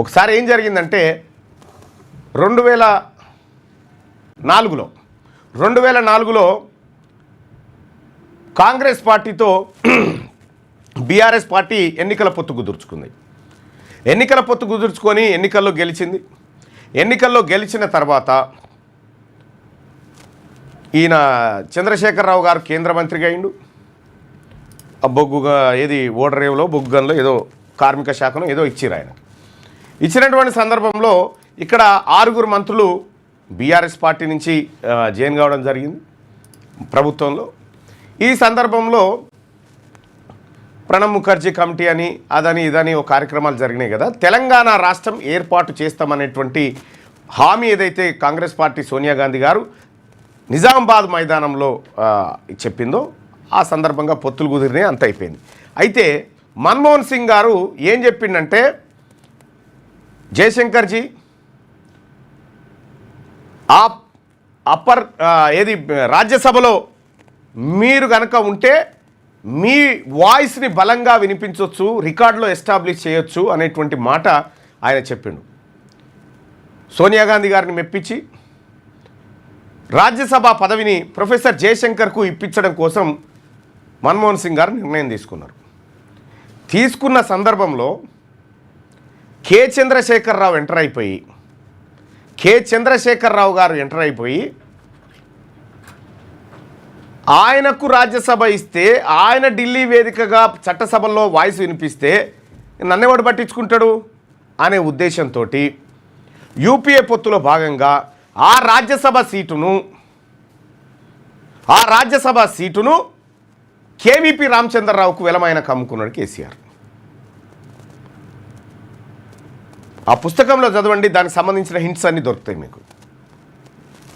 ఒకసారి ఏం జరిగిందంటే రెండు వేల నాలుగులో రెండు వేల నాలుగులో కాంగ్రెస్ పార్టీతో బీఆర్ఎస్ పార్టీ ఎన్నికల పొత్తు కుదుర్చుకుంది. ఎన్నికల పొత్తు కుదుర్చుకొని ఎన్నికల్లో గెలిచింది. ఎన్నికల్లో గెలిచిన తర్వాత ఈయన చంద్రశేఖరరావు గారు కేంద్ర మంత్రిగా అయిండు. ఆ బొగ్గుగా ఏది ఓడరేవులో బొగ్గుగన్లో ఏదో కార్మిక శాఖను ఏదో ఇచ్చిరు ఆయన. ఇచ్చినటువంటి సందర్భంలో ఇక్కడ ఆరుగురు మంత్రులు బీఆర్ఎస్ పార్టీ నుంచి జైన్ జాయిన్ కావడం జరిగింది ప్రభుత్వంలో. ఈ సందర్భంలో ప్రణబ్ ముఖర్జీ కమిటీ అని అదని ఇదని ఓ కార్యక్రమాలు జరిగినాయి కదా. తెలంగాణ రాష్ట్రం ఏర్పాటు చేస్తామనేటువంటి హామీ ఏదైతే కాంగ్రెస్ పార్టీ సోనియా గాంధీ గారు నిజామాబాద్ మైదానంలో చెప్పిందో ఆ సందర్భంగా పొత్తులు కుదిరినాయి అంత అయిపోయింది. అయితే మన్మోహన్ సింగ్ గారు ఏం చెప్పిండంటే జయశంకర్జీ ఆ అప్పర్ ఏది రాజ్యసభలో మీరు కనుక ఉంటే మీ వాయిస్ని బలంగా వినిపించవచ్చు రికార్డులో ఎస్టాబ్లిష్ చేయొచ్చు అనేటువంటి మాట ఆయన చెప్పిండు. సోనియా గాంధీ గారిని మెప్పించి రాజ్యసభ పదవిని ప్రొఫెసర్ జయశంకర్కు ఇప్పించడం కోసం మన్మోహన్ సింగ్ గారు నిర్ణయం తీసుకున్నారు. తీసుకున్న సందర్భంలో కె చంద్రశేఖరరావు ఎంటర్ అయిపోయి కె చంద్రశేఖరరావు గారు ఎంటర్ అయిపోయి ఆయనకు రాజ్యసభ ఇస్తే ఆయన ఢిల్లీ వేదికగా చట్టసభల్లో వాయిస్ వినిపిస్తే నన్నెవడు పట్టించుకుంటాడు? అనే ఉద్దేశంతో యూపీఏ పొత్తులో భాగంగా ఆ రాజ్యసభ సీటును ఆ రాజ్యసభ సీటును కేవీపీ రామచంద్రరావుకు వెలమైన కమ్ముకున్నాడు కేసీఆర్ ఆ పుస్తకంలో చదవండి దానికి సంబంధించిన హింట్స్ అన్నీ దొరుకుతాయి మీకు.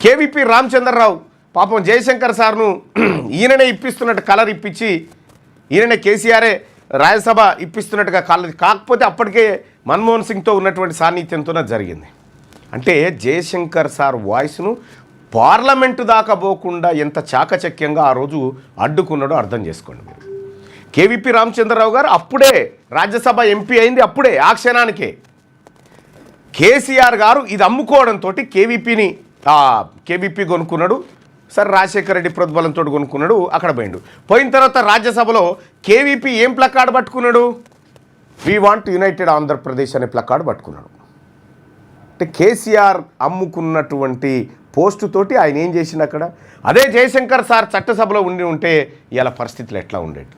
కేవీపీ రామచంద్రరావు పాపం జయశంకర్ సార్ను ఈయననే ఇప్పిస్తున్నట్టు కలర్ ఇప్పించి ఈయననే కేసీఆరే రాజ్యసభ ఇప్పిస్తున్నట్టుగా కలర్ కాకపోతే అప్పటికే మన్మోహన్ సింగ్తో ఉన్నటువంటి సాన్నిధ్యంతోనే జరిగింది. అంటే జయశంకర్ సార్ వాయిస్ను పార్లమెంటు దాకా పోకుండా ఎంత చాకచక్యంగా ఆ రోజు అడ్డుకున్నాడో అర్థం చేసుకోండి మీరు. కేవీపీ రామచంద్రరావు గారు అప్పుడే రాజ్యసభ ఎంపీ అయింది అప్పుడే ఆ క్షణానికే. కేసీఆర్ గారు ఇది అమ్ముకోవడంతో కేవీపీని కేవీపీ కొనుక్కున్నాడు సరే రాజశేఖర రెడ్డి ప్రోద్బలంతో కొనుక్కున్నాడు అక్కడ పోయిండు. పోయిన తర్వాత రాజ్యసభలో కేవీపీ ఏం ప్లకార్డ్ పట్టుకున్నాడు? వీ వాంట్ యునైటెడ్ ఆంధ్రప్రదేశ్ అనే ప్లకార్డు పట్టుకున్నాడు. అంటే కేసీఆర్ అమ్ముకున్నటువంటి పోస్టు తోటి ఆయన ఏం చేసిండు అక్కడ? అదే జయశంకర్ సార్ చట్టసభలో ఉండి ఉంటే ఇలా పరిస్థితులు ఎట్లా ఉండేది